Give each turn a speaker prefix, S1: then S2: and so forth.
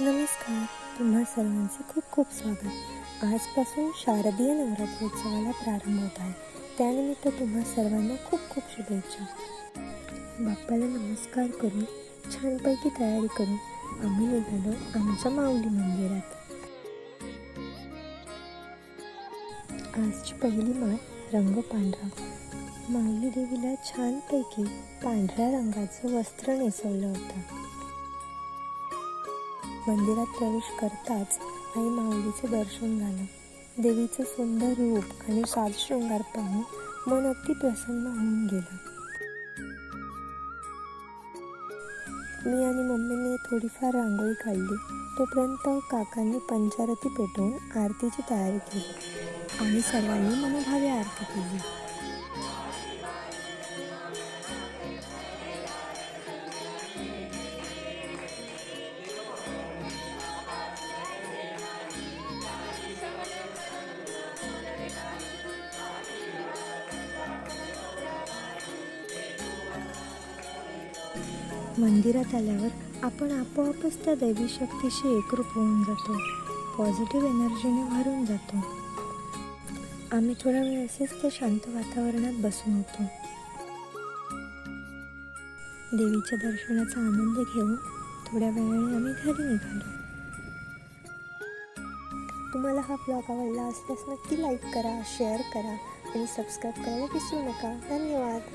S1: नमस्कार तुम्हा सर्वांचे खूप खूप स्वागत. आजपासून शारदीय नवरात्रोत्सवाला प्रारंभ होत आहे. त्यानिमित्त तुम्हा सर्वांना खूप खूप शुभेच्छा. बाप्पाला नमस्कार करून छानपैकी तयारी करून आम्ही निघालो आमच्या माऊली मंदिरात. आजची पहिली माळ रंग पांढरा. माऊली देवीला छानपैकी पांढऱ्या रंगाचं वस्त्र नेसवलं होतं. मंदिरात प्रवेश करताच आई माऊलीचे दर्शन झालं. देवीचं सुंदर रूप आणि साजशृंगार पाहून मन अगदी प्रसन्न होऊन गेलं. मी आणि मम्मीने थोडीफार रांगोळी काढली. तोपर्यंत काकांनी पंचारती पेटवून आरतीची तयारी केली आणि सर्वांनी मनोभावे आरती केली. मंदिरात आल्यावर आपण आपोआपच त्या दैवी शक्तीशी एकरूप होऊन जातो. पॉझिटिव्ह एनर्जीने भरून जातो. आम्ही थोडा वेळ असेच त्या शांत वातावरणात बसून होतो. देवीच्या दर्शनाचा आनंद घेऊन थोड्या वेळाने आम्ही घरी निघालो. तुम्हाला हा ब्लॉग आवडला असल्यास नक्की लाईक करा शेअर करा आणि सबस्क्राईब करायला विसरू नका. धन्यवाद.